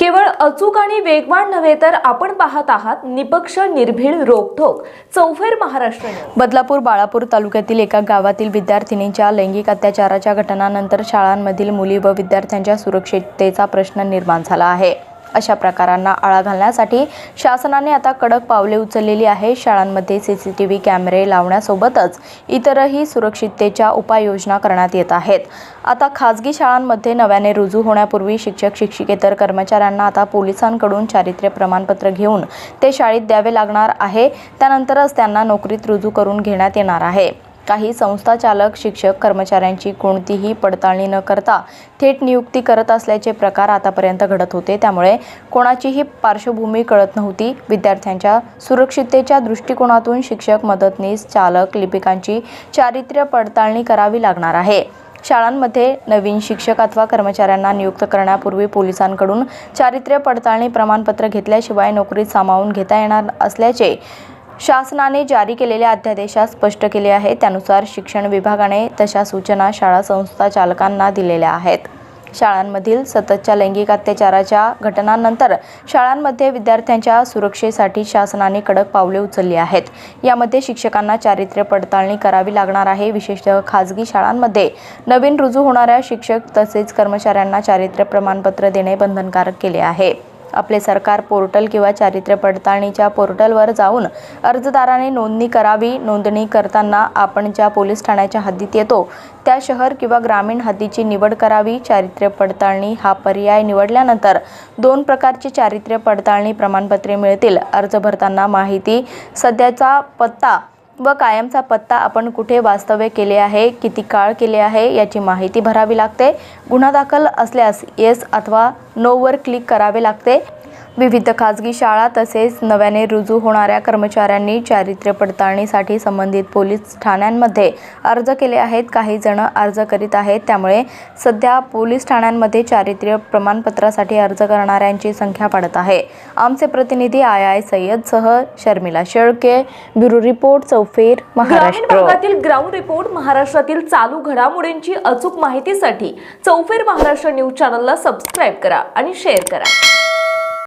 केवळ अचूक आणि वेगवान नव्हे तर आपण पाहत आहात निपक्ष निर्भीड रोखोक चौफेर महाराष्ट्र बदलापूर बाळापूर तालुक्यातील एका गावातील विद्यार्थिनींच्या लैंगिक अत्याचाराच्या घटनानंतर शाळांमधील मुली व विद्यार्थ्यांच्या सुरक्षिततेचा प्रश्न निर्माण झाला आहे. अशा प्रकारांना आळा घालण्यासाठी शासनाने आता कडक पावले उचललेली आहे. शाळांमध्ये सीसीटीव्ही कॅमेरे लावण्यासोबतच इतरही सुरक्षिततेच्या उपाययोजना करण्यात येत आहेत. आता खाजगी शाळांमध्ये नव्याने रुजू होण्यापूर्वी शिक्षक शिक्षिकेतर कर्मचाऱ्यांना आता पोलिसांकडून चारित्र्य प्रमाणपत्र घेऊन ते शाळेत द्यावे लागणार आहे. त्यानंतरच त्यांना नोकरीत रुजू करून घेण्यात येणार आहे. काही संस्था चालक शिक्षक कर्मचाऱ्यांची कोणतीही पडताळणी न करता थेट नियुक्ती करत असल्याचे प्रकार आतापर्यंत घडत होते. त्यामुळे कोणाचीही पार्श्वभूमी कळत नव्हती. विद्यार्थ्यांच्या सुरक्षिततेच्या दृष्टिकोनातून शिक्षक मदतनीस चालक लिपिकांची चारित्र्य पडताळणी करावी लागणार आहे. शाळांमध्ये नवीन शिक्षक अथवा कर्मचाऱ्यांना नियुक्त करण्यापूर्वी पोलिसांकडून चारित्र्य पडताळणी प्रमाणपत्र घेतल्याशिवाय नोकरीत सामावून घेता येणार असल्याचे शासनाने जारी केलेल्या अध्यादेशात स्पष्ट केले आहे. त्यानुसार शिक्षण विभागाने तशा सूचना शाळा संस्था चालकांना दिलेल्या आहेत. शाळांमधील सततच्या लैंगिक अत्याचाराच्या घटनांनंतर शाळांमध्ये विद्यार्थ्यांच्या सुरक्षेसाठी शासनाने कडक पावले उचलली आहेत. यामध्ये शिक्षकांना चारित्र्य पडताळणी करावी लागणार आहे. विशेषतः खाजगी शाळांमध्ये नवीन रुजू होणाऱ्या शिक्षक तसेच कर्मचाऱ्यांना चारित्र्य प्रमाणपत्र देणे बंधनकारक केले आहे. आपले सरकार पोर्टल किंवा चारित्र्य पडताळणीच्या पोर्टलवर जाऊन अर्जदाराने नोंदणी करावी. नोंदणी करताना आपण ज्या पोलीस ठाण्याच्या हद्दीत येतो त्या शहर किंवा ग्रामीण हद्दीची निवड करावी. चारित्र्य पडताळणी हा पर्याय निवडल्यानंतर दोन प्रकारची चारित्र्य पडताळणी प्रमाणपत्रे मिळतील. अर्ज भरताना माहिती सध्याचा पत्ता व कायमचा पत्ता आपण कुठे वास्तव्य केले आहे किती काळ केले आहे याची माहिती भरावी लागते. गुन्हा दाखल असल्यास येस अथवा नोवर क्लिक करावे लागते. विविध खाजगी शाळा तसेच नव्याने रुजू होणाऱ्या कर्मचाऱ्यांनी चारित्र्य पडताळणीसाठी संबंधित पोलीस ठाण्यांमध्ये अर्ज केले आहेत. काही जण अर्ज करीत आहेत. त्यामुळे सध्या पोलीस ठाण्यांमध्ये चारित्र्य प्रमाणपत्रासाठी अर्ज करणाऱ्यांची संख्या वाढत आहे. आमचे प्रतिनिधी आय आय सय्यदसह शर्मिला शेळके ब्युरो रिपोर्ट चौफेर महाराष्ट्र. भागातील ग्राउंड रिपोर्ट महाराष्ट्रातील चालू घडामोडींची अचूक माहितीसाठी चौफेर महाराष्ट्र न्यूज चॅनलला सबस्क्राईब करा आणि शेअर करा.